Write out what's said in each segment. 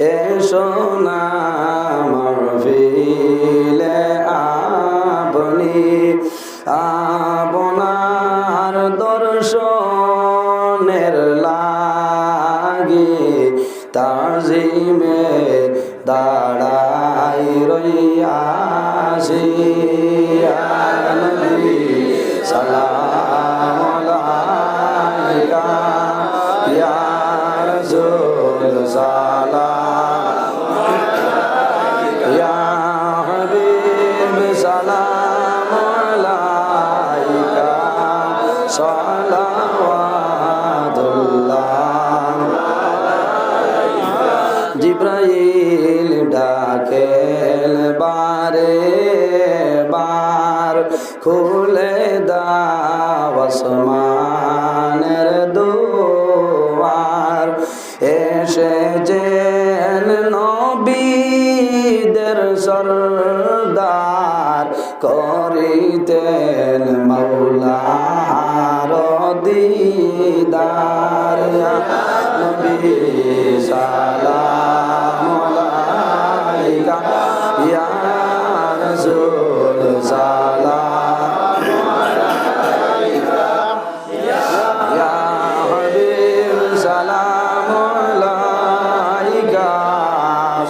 এসো না মরফিলে আপনি। আপনার দর্শনের লাগি তাজিমে দাঁড়াই রইয়াছি। নবী সালাম সালাওয়াতুল্লাহ। জিব্রাইল ডাকেল বারে বার খুলে দাও আসমানের দুয়ার। এসে যেন নবীদের সরদার করিতেন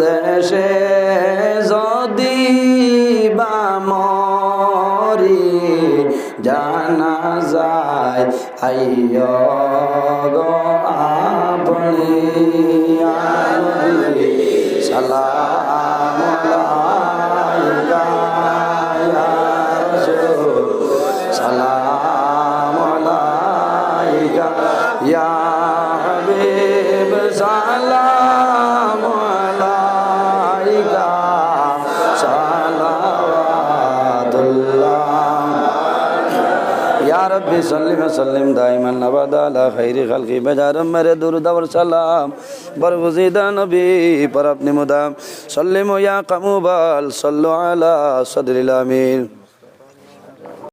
দেশে যদি বা মরি জানা যায় আইয় আপনি আনবি یا رب صلی وسلم دائما ابدا علی خیر خلق بجار میرے درود و سلام برغزیدہ نبی پر اپنی مدام سلم یا قموبال صلو علی صدر الامین